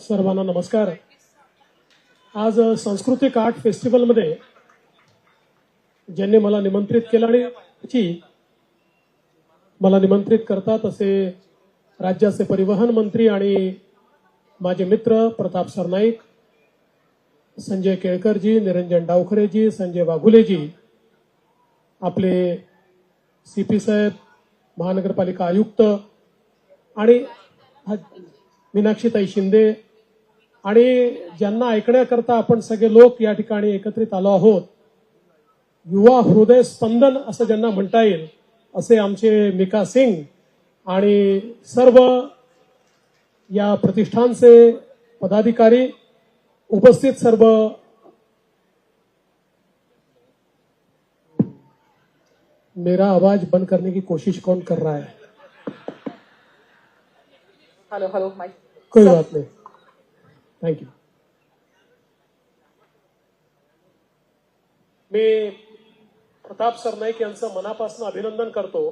सर्वांना नमस्कार. आज सांस्कृतिक आर्ट फेस्टिवलमध्ये ज्यांनी मला निमंत्रित केलं आणि त्याची मला निमंत्रित करतात असे राज्याचे परिवहन मंत्री आणि माझे मित्र प्रताप सरनाईक संजय केळकरजी निरंजन डावखरेजी संजय वाघुलेजी आपले सी पी साहेब महानगरपालिका आयुक्त आणि मीनाक्षीताई शिंदे आणि ज्यांना ऐकण्याकरता आपण सगळे लोक या ठिकाणी एकत्रित आलो आहोत युवा हृदय स्पंदन असं ज्यांना म्हणता येईल असे आमचे मिका सिंग आणि सर्व या प्रतिष्ठानचे पदाधिकारी उपस्थित सर्व मेरा आवाज बंद करने की कोशिश कौन कर रहा है? हेलो हेलो माइक कोई बात नहीं। थँक्यू मी प्रताप सरनाईक यांचं मनापासून अभिनंदन करतो.